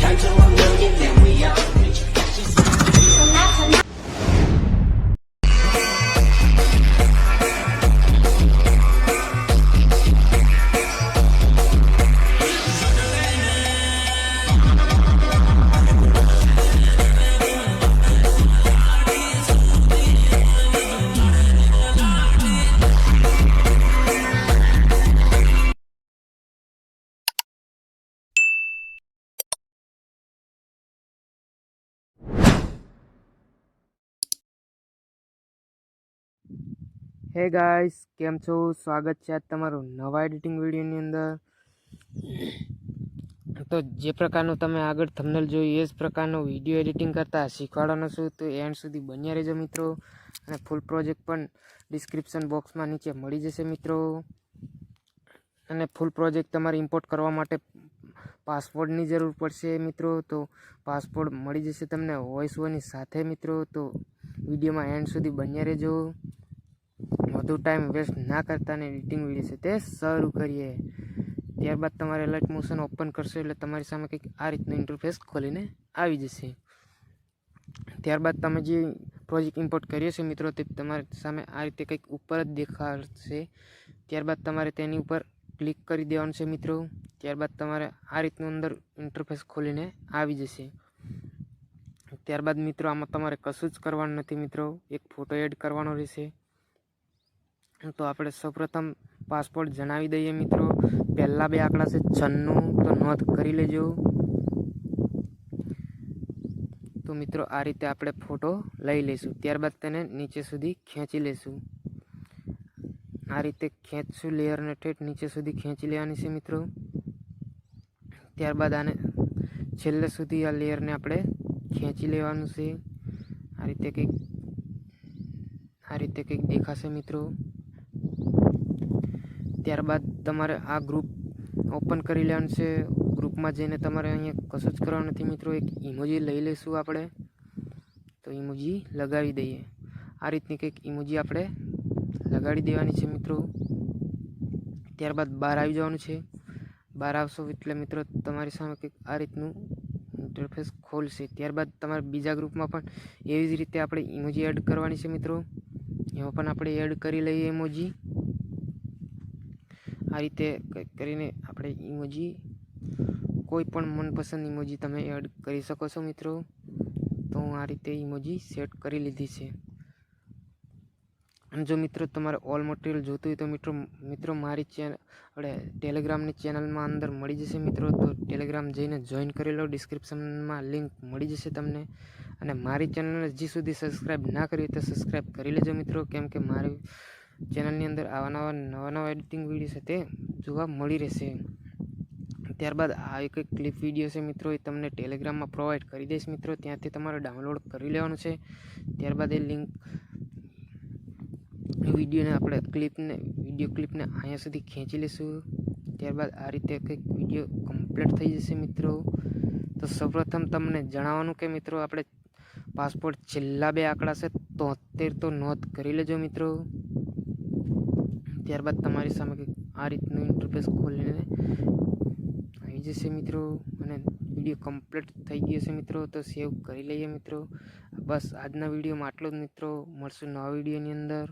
看着我的一脸模样。હે guys કેમ છો? સ્વાગત છે આજ તમારું નવા એડિટિંગ વિડીયોની અંદર. તો જે પ્રકારનું તમે આગળ થંબનેલ જોયું, એ જ પ્રકારનો વીડિયો એડિટિંગ કરતાં શીખવાડવાનો છું. તો એન્ડ સુધી બન્યા રહેજો મિત્રો. અને ફૂલ પ્રોજેક્ટ પણ ડિસ્ક્રિપ્શન બોક્સમાં નીચે મળી જશે મિત્રો. અને ફૂલ પ્રોજેક્ટ તમારે ઇમ્પોર્ટ કરવા માટે પાસપોર્ટની જરૂર પડશે મિત્રો. તો પાસપોર્ટ મળી જશે તમને વોઇસ ઓવરની સાથે મિત્રો. તો વિડીયોમાં એન્ડ સુધી બન્યા રહેજો. વધુ ટાઈમ વેસ્ટ ના કરતા ને એડિટિંગ વીડિયો છે તે શરૂ કરીએ. ત્યારબાદ તમારે એલર્ટ મોશન ઓપન કરશો એટલે તમારી સામે કંઈક આ રીતનું ઇન્ટરફેસ ખોલીને આવી જશે. ત્યારબાદ તમે જે પ્રોજેક્ટ ઇમ્પોર્ટ કર્યો છે મિત્રો તે તમારી સામે આ રીતે કંઈક ઉપર જ દેખાશે. ત્યારબાદ તમારે તેની ઉપર ક્લિક કરી દેવાનું છે મિત્રો. ત્યારબાદ તમારે આ રીતનું અંદર ઇન્ટરફેસ ખોલીને આવી જશે. ત્યારબાદ મિત્રો આમાં તમારે કશું જ કરવાનું નથી મિત્રો. એક ફોટો એડ કરવાનો રહેશે. તો આપણે સૌપ્રથમ પાસપોર્ટ જણાવી દઈએ મિત્રો. પહેલાં બે આંકડા છે છન્નું, તો નોંધ કરી લેજો. તો મિત્રો, આ રીતે આપણે ફોટો લઈ લઈશું. ત્યારબાદ તેને નીચે સુધી ખેંચી લઈશું આ રીતે ખેંચશું લેયરને ઠેઠ નીચે સુધી ખેંચી લેવાની છે મિત્રો. ત્યારબાદ આને છેલ્લે સુધી આ લેયરને આપણે ખેંચી લેવાનું છે. આ રીતે કંઈક, આ રીતે કંઈક દેખાશે મિત્રો. ત્યારબાદ તમારે આ ગ્રુપ ઓપન કરી લેવાનું છે. ગ્રુપમાં જઈને તમારે અહીંયા કશું જ કરવાનું નથી મિત્રો. એક ઇમોજી લઈ લઈશું આપણે. તો ઇમોજી લગાવી દઈએ. આ રીતની કંઈક ઇમોજી આપણે લગાડી દેવાની છે મિત્રો. ત્યારબાદ બહાર આવી જવાનું છે. બહાર આવશો એટલે મિત્રો તમારી સામે કંઈક આ રીતનું ઇન્ટરફેસ ખોલશે. ત્યારબાદ તમારે બીજા ગ્રુપમાં પણ એવી જ રીતે આપણે ઇમોજી એડ કરવાની છે મિત્રો. એમાં પણ આપણે એડ કરી લઈએ ઇમોજી આ રીતે કરીને આપણે ઇમોજી કોઈ પણ મનપસંદ ઇમોજી તમે એડ કરી શકો છો મિત્રો. તો હું આ રીતે ઇમોજી સેટ કરી લીધી છે. જો મિત્રો તમારે ઓલ મટીરિયલ જોતું હોય તો મિત્રો મિત્રો મારી ચેનલ આપણે ટેલિગ્રામની ચેનલમાં અંદર મળી જશે મિત્રો. તો ટેલિગ્રામ જઈને જોઈન કરી લો. ડિસ્ક્રિપ્શનમાં લિંક મળી જશે તમને. અને મારી ચેનલને હજી સુધી સબસ્ક્રાઈબ ના કરી હોય તો સબસ્ક્રાઈબ કરી લેજો મિત્રો. કેમ કે મારી ચેનલની અંદર આવા નવા નવા નવા એડિટિંગ વીડિયો છે તે જોવા મળી રહેશે. ત્યારબાદ આ એક ક્લિપ વીડિયો છે મિત્રો, એ તમને ટેલિગ્રામમાં પ્રોવાઈડ કરી દઈશ મિત્રો. ત્યાંથી તમારે ડાઉનલોડ કરી લેવાનું છે. ત્યારબાદ એ લિંક વિડીયોને આપણે ક્લિપને વીડિયો ક્લિપને અહીંયા સુધી ખેંચી લઈશું. ત્યારબાદ આ રીતે કંઈક વીડિયો કમ્પ્લીટ થઈ જશે મિત્રો. તો સૌપ્રથમ તમને જણાવવાનું કે મિત્રો, આપણે પાસપોર્ટ છેલ્લા બે આંકડા છે, તોતેર તો નોંધ કરી લેજો મિત્રો. ત્યારબાદ તમારી સામે આ રીતનું ઇન્ટરફેસ ખોલીને આવી જશે મિત્રો. અને વીડિયો કમ્પ્લીટ થઈ ગયો છે મિત્રો, તો સેવ કરી લઈએ મિત્રો. બસ આજના વિડીયોમાં આટલો જ મિત્રો. મળશું નવા વિડીયોની અંદર.